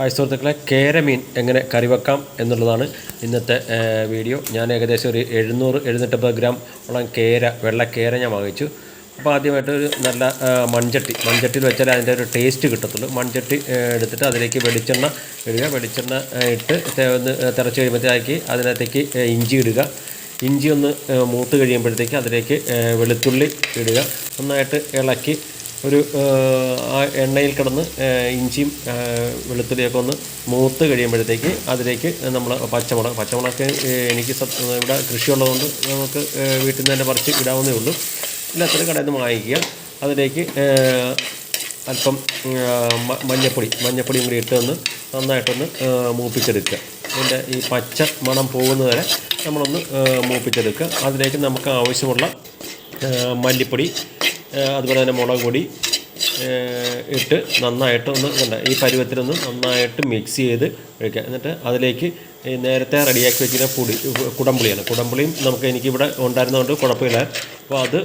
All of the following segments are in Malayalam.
ഹായ് സുഹൃത്തുക്കളെ കേരമീൻ എങ്ങനെ കറിവെക്കാം എന്നുള്ളതാണ് ഇന്നത്തെ വീഡിയോ. ഞാൻ ഏകദേശം ഒരു എഴുന്നൂറ് എഴുന്നൂറ്റമ്പത് ഗ്രാം ഉള്ള കേര വെള്ളക്കേര കേര ഞാൻ വാങ്ങിച്ചു. അപ്പോൾ ആദ്യമായിട്ട് ഒരു നല്ല മൺചട്ടി മൺചട്ടിയിൽ വെച്ചാൽ അതിന്റെ ഒരു ടേസ്റ്റ് കിട്ടത്തുള്ളൂ. മൺചട്ടി എടുത്തിട്ട് അതിലേക്ക് വെളിച്ചെണ്ണ ഇടുക. വെളിച്ചെണ്ണ ഇട്ട് ഒന്ന് തിളച്ച് കഴിയുമ്പോഴത്തേക്ക് അതിനകത്തേക്ക് ഇഞ്ചി ഇടുക. ഇഞ്ചി ഒന്ന് മൂത്ത് കഴിയുമ്പോഴത്തേക്ക് അതിലേക്ക് വെളുത്തുള്ളി ഇടുക. നന്നായിട്ട് ഇളക്കി ഒരു ആ എണ്ണയിൽ കിടന്ന് ഇഞ്ചിയും വെളുത്തുള്ളിയൊക്കെ ഒന്ന് മൂത്ത് കഴിയുമ്പോഴത്തേക്ക് അതിലേക്ക് നമ്മൾ പച്ചമുളക് പച്ചമുളക് എനിക്ക് ഇവിടെ കൃഷിയുള്ളതുകൊണ്ട് നമുക്ക് വീട്ടിൽ നിന്ന് തന്നെ പറിച്ച് ഇടാവുന്നേ ഉള്ളൂ. ഇല്ലാത്തൊരു കടയിൽ നിന്ന് വാങ്ങിക്കുക. അതിലേക്ക് അല്പം മഞ്ഞപ്പൊടി മഞ്ഞപ്പൊടിയും കൂടി ഇട്ട് വന്ന് നന്നായിട്ടൊന്ന് മൂപ്പിച്ചെടുക്കുക. അതിന്റെ ഈ പച്ച മണം പോകുന്നത് വരെ നമ്മളൊന്ന് മൂപ്പിച്ചെടുക്കുക. അതിലേക്ക് നമുക്ക് ആവശ്യമുള്ള മല്ലിപ്പൊടി അതുപോലെ തന്നെ മുളക് പൊടി ഇട്ട് നന്നായിട്ട് ഒന്ന് കണ്ട ഈ പരുവത്തിലൊന്ന് നന്നായിട്ട് മിക്സ് ചെയ്ത് ഒഴിക്കുക. എന്നിട്ട് അതിലേക്ക് നേരത്തെ റെഡിയാക്കി വെച്ചിരുന്ന പൊടി കുടംപുളിയാണ്. കുടംപുളിയും നമുക്ക് എനിക്കിവിടെ ഉണ്ടായിരുന്നതുകൊണ്ട് കുഴപ്പമില്ല. അപ്പോൾ അത്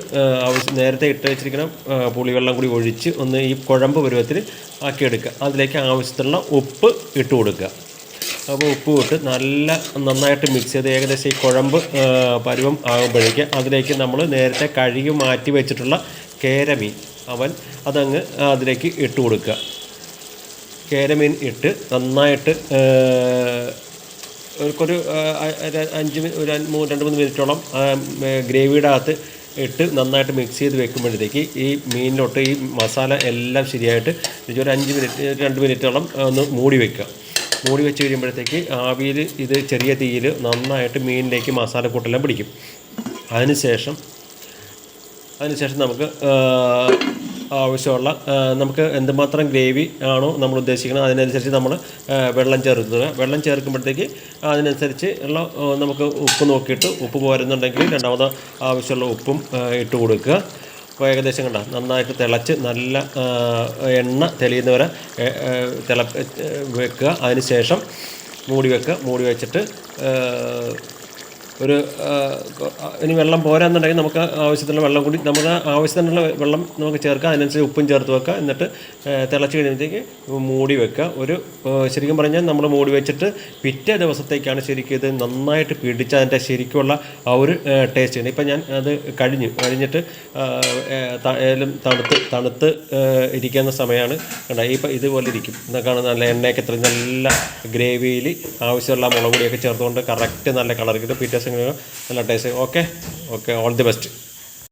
നേരത്തെ ഇട്ട് വെച്ചിരിക്കുന്ന പുളിവെള്ളം കൂടി ഒഴിച്ച് ഒന്ന് ഈ കുഴമ്പ് പരുവത്തിൽ ആക്കിയെടുക്കുക. അതിലേക്ക് ആവശ്യത്തിനുള്ള ഉപ്പ് ഇട്ട് കൊടുക്കുക. അപ്പോൾ ഉപ്പ് ഇട്ട് നല്ല നന്നായിട്ട് മിക്സ് ചെയ്ത് ഏകദേശം ഈ കുഴമ്പ് പരുവം ആകുമ്പോഴേക്ക് അതിലേക്ക് നമ്മൾ നേരത്തെ കഴുകി മാറ്റി വെച്ചിട്ടുള്ള കേരമീൻ. അവൻ അതങ്ങ് അതിലേക്ക് ഇട്ട് കൊടുക്കുക. കേരമീൻ ഇട്ട് നന്നായിട്ട് ഒരു അഞ്ച് ഒരു മൂന്ന് രണ്ട് മൂന്ന് മിനിറ്റോളം ഗ്രേവിയുടെ അകത്ത് ഇട്ട് നന്നായിട്ട് മിക്സ് ചെയ്ത് വെക്കുമ്പോഴത്തേക്ക് ഈ മീനിലോട്ട് ഈ മസാല എല്ലാം ശരിയായിട്ട് ഒരു അഞ്ച് മിനിറ്റ് രണ്ട് മിനിറ്റോളം ഒന്ന് മൂടി വെക്കുക. മൂടി വെച്ച് കഴിയുമ്പോഴത്തേക്ക് ആവിയിൽ ഇത് ചെറിയ തീയിൽ നന്നായിട്ട് മീനിലേക്ക് മസാല കൂട്ടെല്ലാം പിടിക്കും അതിനുശേഷം അതിനുശേഷം നമുക്ക് ആവശ്യമുള്ള നമുക്ക് എന്തുമാത്രം ഗ്രേവി ആണോ നമ്മൾ ഉദ്ദേശിക്കുന്നത് അതിനനുസരിച്ച് നമ്മൾ വെള്ളം ചേർക്കുക. വെള്ളം ചേർക്കുമ്പോഴത്തേക്ക് അതിനനുസരിച്ച് ഉള്ള നമുക്ക് ഉപ്പ് നോക്കിയിട്ട് ഉപ്പ് പോരുന്നുണ്ടെങ്കിൽ രണ്ടാമത് ആവശ്യമുള്ള ഉപ്പും ഇട്ട് കൊടുക്കുക. അപ്പോൾ ഏകദേശം കണ്ട? നന്നായിട്ട് തിളച്ച് നല്ല എണ്ണ തെളിയുന്നവരെ വരെ തിള വെക്കുക. അതിന് ശേഷം മൂടി വെക്കുക. മൂടി വെച്ചിട്ട് ഒരു ഇനി വെള്ളം പോരാന്നുണ്ടെങ്കിൽ നമുക്ക് ആവശ്യത്തിനുള്ള വെള്ളം കൂടി നമുക്ക് ആവശ്യത്തിനുള്ള വെള്ളം നമുക്ക് ചേർക്കാം. അതിനനുസരിച്ച് ഉപ്പും ചേർത്ത് വെക്കുക എന്നിട്ട് തിളച്ച് കഴിയുമ്പോഴത്തേക്ക് മൂടി വെക്കുക. ഒരു ശരിക്കും പറഞ്ഞാൽ നമ്മൾ മൂടി വെച്ചിട്ട് പിറ്റേ ദിവസത്തേക്കാണ് ശരിക്കും ഇത് നന്നായിട്ട് പിടിച്ച് അതിന്റെ ശരിക്കുള്ള ആ ഒരു ടേസ്റ്റ് ഉണ്ട് ഇപ്പം ഞാൻ അത് കഴിഞ്ഞു. കഴിഞ്ഞിട്ട് ഏതായാലും തണുത്ത് തണുത്ത് ഇരിക്കുന്ന സമയമാണ്. കണ്ട ഇപ്പം ഇതുപോലെ ഇരിക്കും. എന്നൊക്കെയാണ് നല്ല എണ്ണയൊക്കെ ഇത്ര നല്ല ഗ്രേവിയിൽ ആവശ്യമുള്ള മുളക് പൊടിയൊക്കെ ചേർത്തുകൊണ്ട് കറക്റ്റ് നല്ല കളർ കിട്ടും പിറ്റേ ദിവസം നല്ല taste okay okay all the best